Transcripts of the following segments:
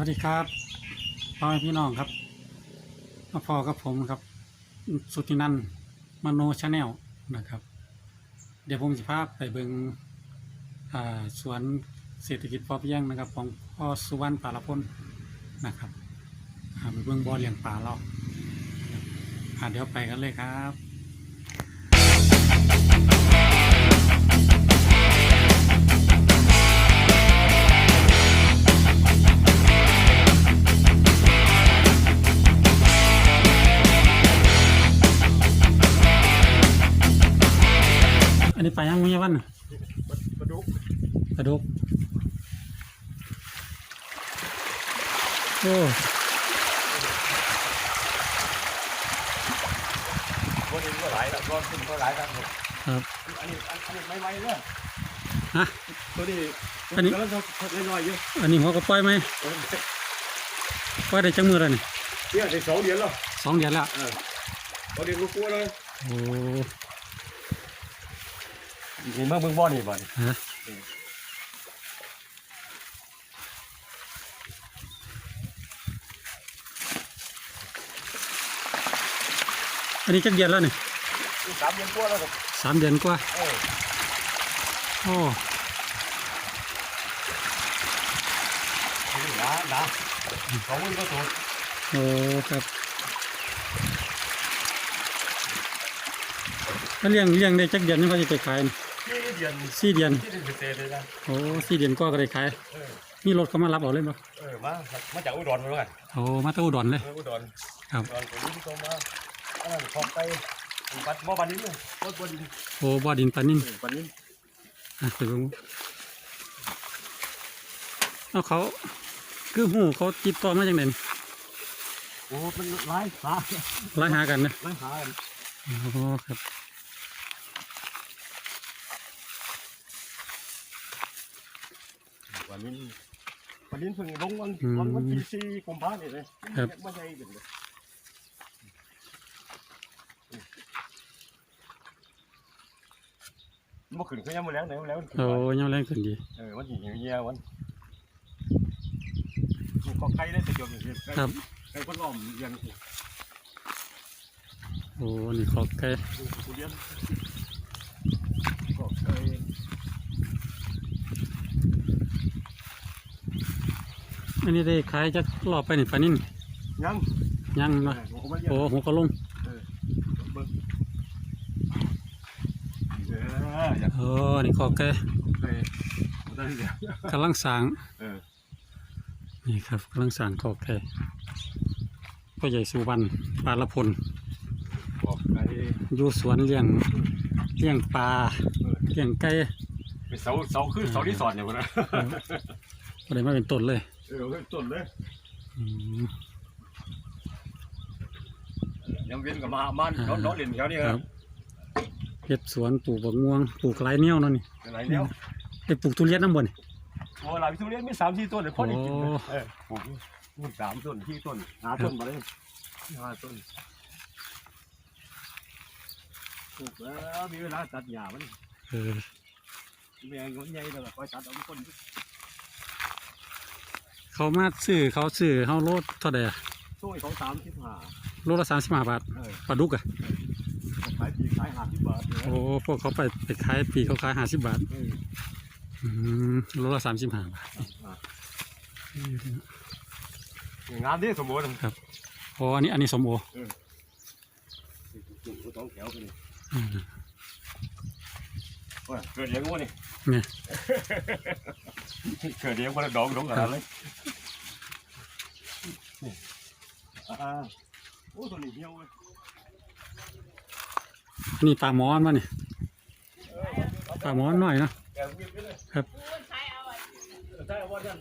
วัสดีครับพ่อแม่พี่น้องครับมาพอกับผมครับ สุตินันท์มโนชาแนลนะครับ เดี๋ยวผมจะพาไปเบิงอ่าสวนเศรษฐกิจพอเพียงนะครับ ของพ่อสุวรรณปาลพลนะครับไปเบิงบอเลี้ยงปลาเราเดี๋ยวไปกันเลยครับ ยังมีวันน่ะมาดูกระดูกโอ้วันนี้ก็หลายแล้วก็ขึ้นก็หลายแล้วครับอันนี้อันนี้ไม่ไม่เลยฮะตัวนี้อันนี้กำลังทดน้อยๆอยู่อันนี้หัวก็ปล่อยไหมเออปล่อยได้จังมือแล้วนี่เนี่ยได้สองเดือนแล้วสองเดือนแล้วเออตอนนี้กูกลัวเลยโอ้ นี่มาเบิ่งบ่อนี่บ่นี่ฮะอันนี้จักเดือนแล้วนี่สามเดือนกว่าแล้วครับสามเดือนกว่าเออโอ้นี่หนาหนาสองมือก็สูดโอ้ครับถ้าเลี้ยงเลี้ยงได้จักเดือนนี่เขาจะไปขายนี่ที่ เดือนสี่เดือนที่เดือนพิเศษเลยนะโอ้สี่เดือนก็ก็ได้ขายเออมีรถเขามารับเอาเลยบ่เออมามาจากอุดรมาแล้วกันโอ้มาแตะอุดรเลย เอออุดรครับ อุดรตัวนี้ที่โตมาอันนั้นขอบไปปัดบ่อปันนี้เลยบ่อปันนี้โอ้บ่อดินปลานิ่มเออปันนี้อะไปเบิ่งเอาเขาคือหูเขาติดต่อมาจังไดนี่โอ้เป็นหลายหาไล่หากันนะหลายหากันโอ้ครับ วันนี้วันนี้เพิ่งลงวันวันวันที่สี่กุมภาพันธ์นี่เลยไม่ใช่เดือนเลยเมื่อคืนเขายังมาแล้วไหนมาแล้วโอ้ยังแรงขึ้นดี เออวันที่เยี่ยวันก็ใครได้ประโยชน์อย่างเดียวครับใครก็ล้อมยังโอ้นี่ขอไก่ทุเรียนก็เคย อันนี้ได้ขายจักรอบไปนี่ปลานิ่มยังยังเนาะโอ้โอ้หัวก็ลงเบิ้งเอออยากโอ้นี่ขอไก่เคยได้เดี๋ยวกำลังสร้างเออนี่ครับกำลังสร้างขอไก่พ่อใหญ่สุวรรณปาลพลบอกไอ้อยู่สวนเลี้ยงเลี้ยงปลาเลี้ยงไก่เป็นเสาเสาขึ้นเสาที่สอนอยู่นะก็ได้มาเป็นต้นเลย เออขึ้นต้นเลยอืม ยังเวียนกับมาบ้านน้องน้องเล่นเขานี่คครัรับบเฮ็ดสวนปลูกบักม่วงปลูกหลายแนวเนาะนี่อะไรเนี้ยได้ปลูกทุเรียนน้ำบ่นี่ โอ้หลายทุเรียนมีสามสี่ต้นเลยพอได้กินเลยโอ้ เออปลูกมีสามต้นที่ต้นหาต้นมาเลยห้าต้นปลูกแล้วมีเวลาตัดหญ้ามันเออแมงมันใหญ่เลยคอยตัดเอาคน เขามาซื้อเขาซื้อเฮาโลดเท่าใดอะช่วยเขาสามสิบห้าโลละ35บาทเออปลาดุกอะขายปีขายห้าสิบบาทเลยโอ้พวกเขาไปไปขายปีเขาขาย50บาท เอออืมโลละ35บาทงามที่สมบูรณ์โอ้อันนี้อันนี้สมโอปลูกต้องแถวกันนี่อืม โอ้ยเกิดเลี้ยงวัวนี่เนี่ย เกิดเลี้ยงวัวแล้วดองดองอะไรเลยนี่ อ่าโอ้ตัวนี้เหี่ยวเลยอันนี้ปลาหมอนมานี่ปลาหมอนหน่อยเนาะแกงวิ่งไปเลยครับใช่เอาวันนั้น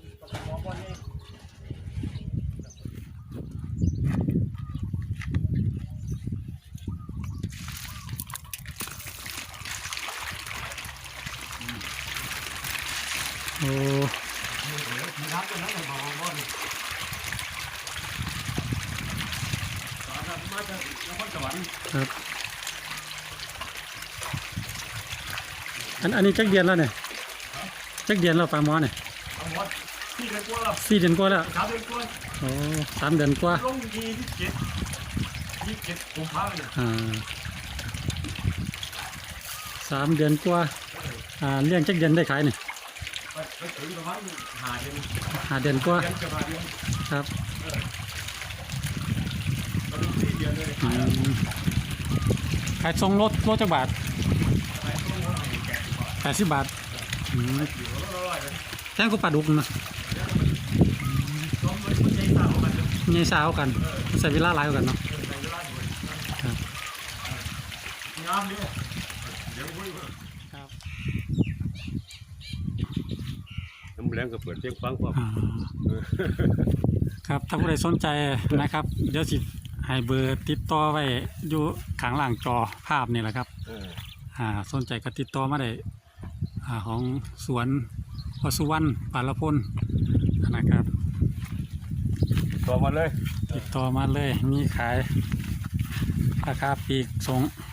มองวันนี้โอ้มีน้ำตัวนั้นเลยมองวันนี้ตอนนั้น มาจากนครสวรรค์ครับ อันอันนี้จักเดือนแล้วเนี่ยจักเดือนแล้วปลาหมอนเนี่ยทั้งหมดที่เดือนกว่าแล้วสี่เดือนกว่าแล้วสามเดือนกว่าโอ้สามเดือนกว่าลงยี่สิบเจ็ดยี่สิบเจ็ดกุมภาพันธ์อ่าสามเดือนกว่าอ่าเลี้ยงจักเดือนได้ขายนี่ไปไปถึงประมาณหาเดือนหาเดือนกว่าเดือนจะมาเดือนครับ เราดูที่เดือนเลย อืม ขายทรงรถรถจักบาทไปต้องว่าให้แกะก่อนแปดสิบบาทอืมอยู่แล้วร้อยเลยแท่งกูปลาดุกนะต้องไม่ใช่สาวมันจะใหญ่สาวกันใส่เวลาหลายกว่ากันเนาะเดินไปเวลาอยู่ครับงามดิเดี๋ยวคุยครับน้ำแรงก็เปิดเสียงฟังความอ่าครับถ้าผู้ใดสนใจนะครับ เดี๋ยวสิ ให้เบอร์ติดต่อไว้อยู่ข้างหลังจอภาพนี่แหละครับเอออ่าสนใจก็ติดต่อมาได้อ่าของสวนวสุวรรณปาลพลนะครับต่อมาเลย ติดต่อมาเลยมีขายราคาปลีกส่งเ